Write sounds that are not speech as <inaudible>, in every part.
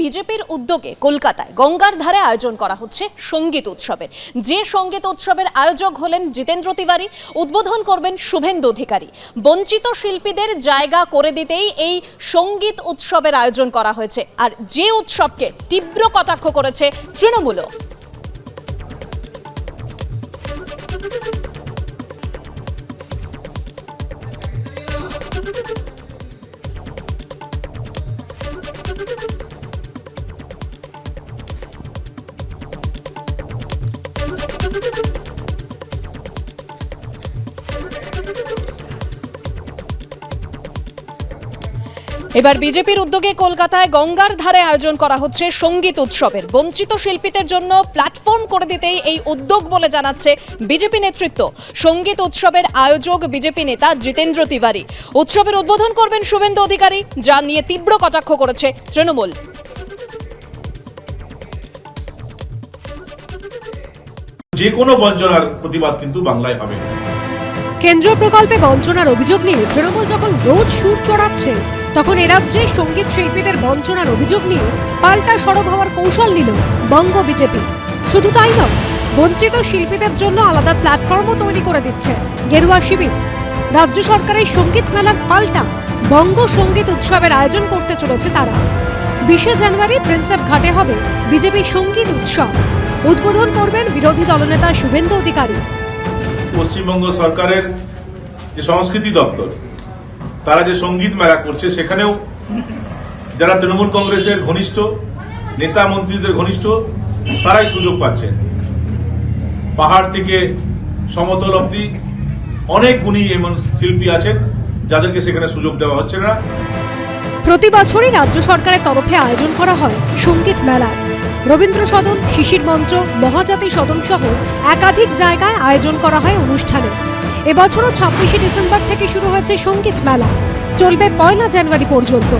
বিজেপির উদ্যোগে কলকাতায় গঙ্গার ধারে আয়োজন করা হচ্ছে সংগীত উৎসবের। যে সংগীত উৎসবের আয়োজক হলেন জিতেন্দ্র তিওয়ারি, উদ্বোধন করবেন শুভেন্দু অধিকারী। বঞ্চিত শিল্পীদের জায়গা করে দিতেই এই সংগীত উৎসবের আয়োজন করা হয়েছে। আর যে উৎসবকে তীব্র কটাক্ষ করেছে তৃণমূলও। এবার বিজেপির উদ্যোগে কলকাতায় গঙ্গার ধারে আয়োজন করা হচ্ছে সংগীত উৎসবের। বঞ্চিত শিল্পীদের জন্য প্ল্যাটফর্ম করে দিতেই এই উদ্যোগ বলে জানাচ্ছে বিজেপি নেতৃত্ব। সংগীত উৎসবের আয়োজক বিজেপি নেতা জিতেন্দ্র তিওয়ারি। উৎসবের উদ্বোধন করবেন শুভেন্দু অধিকারী, যা নিয়ে তীব্র কটাক্ষ করেছে তৃণমূল। যে কোনো বঞ্চনার প্রতিবাদ কিন্তু বাংলায় হবে। কেন্দ্রীয় প্রকল্পে বঞ্চনার অভিযোগ নিয়ে তৃণমূল যখন রোজ সুর চড়াচ্ছে, তখন এরাজ্যে সংগীত শিল্পীদের বঞ্চনার অভিযোগ নিয়ে পাল্টা সরব হওয়ার কৌশল নিল বঙ্গ বিজেপি। শুধু তাই নয়, বঞ্চিত শিল্পীদের জন্য আলাদা প্ল্যাটফর্মও তৈরি করে দিচ্ছে গেরুয়া শিবির। রাজ্য সরকারের সংগীত মেলার পাল্টা বঙ্গ সংগীত উৎসবের আয়োজন করতে চলেছে তারা। বিশে জানুয়ারি প্রিন্সেপ ঘাটে হবে বিজেপি সংগীত উৎসব। উদ্বোধন করবেন বিরোধী দলনেতা শুভেন্দু অধিকারী। পশ্চিমবঙ্গ সরকারের যে সংস্কৃতি দপ্তর তারা যে সংগীত মেলা করছে সেখানেও যারা তৃণমূল কংগ্রেসের ঘনিষ্ঠ নেতা মন্ত্রীদের ঘনিষ্ঠ তারাই সুযোগ পাচ্ছেন। পাহাড় থেকে সমতল অব্দি অনেক গুণী এমন শিল্পী আছেন যাদেরকে সেখানে সুযোগ দেওয়া হচ্ছে না। প্রতি বছরই রাজ্য সরকারের তরফে আয়োজন করা হয় সংগীত মেলা রবীন্দ্র সদন, শিশির মঞ্চ, মহাজাতি সদন সহ একাধিক জায়গায় আয়োজন করা হয় অনুষ্ঠানে। এবছরও ছাব্বিশে ডিসেম্বর থেকে শুরু হয়েছে সংগীত মেলা। চলবে পয়লা জানুয়ারি পর্যন্ত।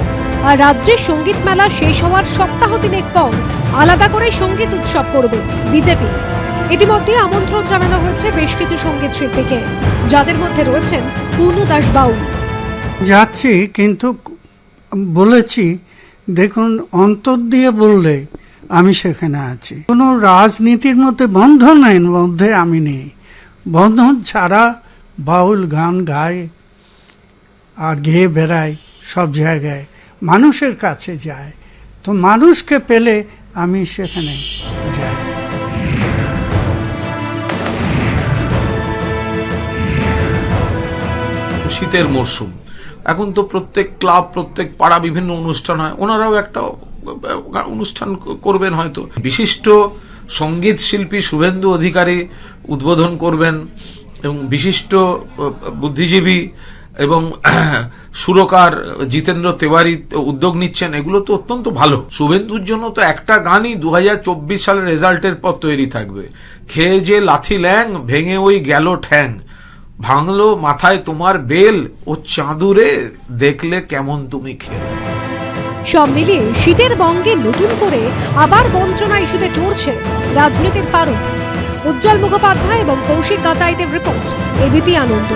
আর রাজ্যের সংগীত মেলা শেষ হওয়ার সপ্তাহ তিনেক পর আলাদা করে সংগীত উৎসব করবে বিজেপি। ইতিমধ্যে আমন্ত্রণ জানানো হয়েছে বেশ কিছু সংগীত শিল্পীকে, যাদের মধ্যে রয়েছেন পূর্ণ দাস বাউল যাচ্ছি, কিন্তু বলেছি, দেখুন, অন্তর দিয়ে বললে আমি সেখানে আছি। কোনো রাজনীতির মধ্যে বন্ধনের মধ্যে আমি নেই। বন্ধন ছাড়া বাউল গান গায় আর গেয়ে বেড়ায় সব জায়গায়। মানুষের কাছে যায়। তো মানুষকে পেলে আমি সেখানে যাই। শীতের মরশুম। এখন তো প্রত্যেক ক্লাব, প্রত্যেক পাড়া বিভিন্ন অনুষ্ঠান হয়। ওনারাও একটা অনুষ্ঠান করবেন হয়তো। বিশিষ্ট সংগীত শিল্পী শুভেন্দু অধিকারী উদ্বোধন করবেন এবং বিশিষ্ট বুদ্ধিজীবী এবং <clears throat> সুরকার জিতেন্দ্র তেওয়ারি উদ্যোগ নিচ্ছেন। এগুলো তো অত্যন্ত ভালো। শুভেন্দুর জন্য তো একটা গানই দু হাজার চব্বিশ সালের রেজাল্টের পর তৈরি থাকবে। খেয়ে যে লাথি ল্যাং, ভেঙে ওই গেল ঠ্যাং। ভাঙলো মাথায় তোমার বেল, ও চাঁদুরে দেখলে কেমন তুমি খেল। সব মিলিয়ে শীতের বঙ্গে নতুন করে আবার বঞ্চনা ইস্যুতে চড়ছে রাজনীতির পারদ উজ্জ্বল মুখোপাধ্যায় এবং কৌশিক গাতাইতের রিপোর্ট এবিপি আনন্দ।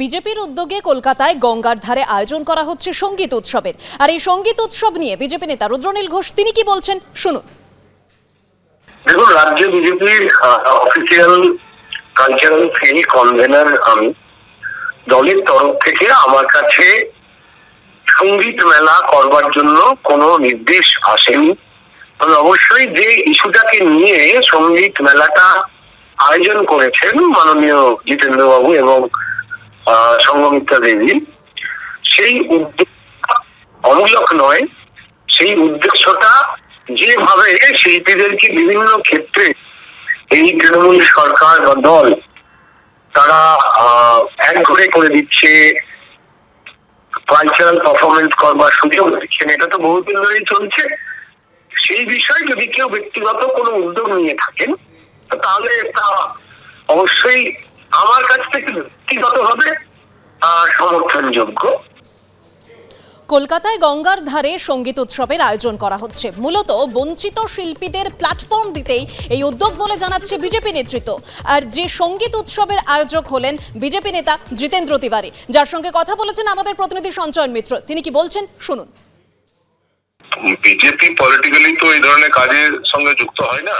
বিজেপির উদ্যোগে কলকাতায় গঙ্গার ধারে আয়োজন করা হচ্ছে সংগীত উৎসবের। আর এই সংগীত উৎসব নিয়ে বিজেপি নেতা রুদ্রনীল ঘোষ তিনি কি বলছেন? শুনুন। দেখুন রাজ্য বিজেপির অফিসিয়াল কালচারাল সেল কনভেনার আমি। দলের তরফ থেকে আমার কাছে সংগীত মেলা করবার জন্য কোনো নির্দেশ আসেনি। তবে অবশ্যই যে ইস্যুটাকে নিয়ে সংগীত মেলাটা আয়োজন করেছেন মাননীয় জিতেন্দ্র বাবু এবং সঙ্গমিত্রা দেবী, সেই উদ্যোগ অমূলক নয়। সেই উদ্দেশ্যটা যেভাবে শিল্পীদেরকে বিভিন্ন ক্ষেত্রে এই তৃণমূল সরকার বা দল তারা এক করে দিচ্ছে কালচারাল পারফরমেন্স করবার সুযোগ দিচ্ছেন এটা তো বহুদিন ধরেই চলছে। সেই বিষয়ে যদি কেউ ব্যক্তিগত কোনো উদ্যোগ নিয়ে থাকেন তাহলে তা অবশ্যই আমার কাছ থেকে ব্যক্তিগতভাবে আহ, সমর্থনযোগ্য। কলকাতায় গঙ্গার ধারে সংগীত উৎসবের আয়োজন করা হচ্ছে। মূলত বঞ্চিত শিল্পীদের প্ল্যাটফর্ম দিতেই এই উদ্যোগ বলে জানাচ্ছে বিজেপি নেতৃত্ব। আর যে সংগীত উৎসবের আয়োজক হলেন বিজেপি নেতা জিতেন্দ্র তিওয়ারি, যার সঙ্গে কথা বলেছেন আমাদের প্রতিনিধি সঞ্চয়ন মিত্র। তিনি কি বলছেন? শুনুন। বিজেপি পলিটিক্যালি তো এই ধরনের কাজের সঙ্গে যুক্ত হয় না।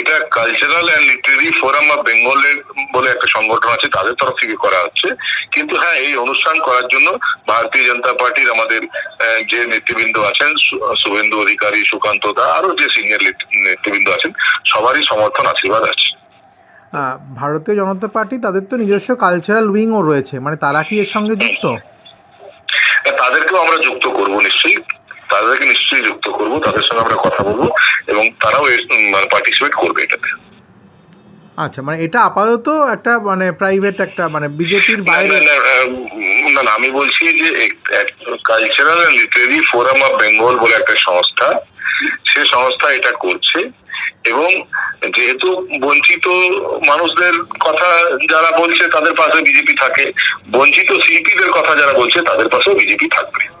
এটা cultural and literary forum of বেঙ্গলের বলে একটা সংগঠন আছে তাদের তরফ থেকে করা হচ্ছে। কিন্তু হ্যাঁ এই অনুষ্ঠান করার জন্য ভারতীয় জনতা পার্টির আমাদের যে নেতৃবৃন্দ আছেন শুভেন্দু অধিকারী সুকান্ত দা আরও যে সিনিয়র নেতৃবৃন্দ আছেন সবারই সমর্থন আশীর্বাদ আছে। ভারতীয় জনতা পার্টি তাদের তো নিজস্ব কালচারাল উইংও রয়েছে। মানে তারা কি এর সঙ্গে যুক্ত? তাদেরকেও আমরা যুক্ত করব নিশ্চয়ই। তাদেরকে নিশ্চয়ই যুক্ত করব তাদের সঙ্গে আমরা কথা বলব এবং তারাও মানে পার্টিসিপেট করবে এটাতে। আচ্ছা মানে এটা আপাতত একটা মানে প্রাইভেট একটা মানে বিজেপির বাইরে না, না, আমি বলছি যে cultural and literary forum of Bengal বলে একটা সংস্থা সে সংস্থা এটা করছে এবং যেহেতু বঞ্চিত মানুষদের কথা যারা বলছে তাদের পাশে বিজেপি থাকে বঞ্চিত শিল্পীদের কথা যারা বলছে তাদের পাশেও বিজেপি থাকবে।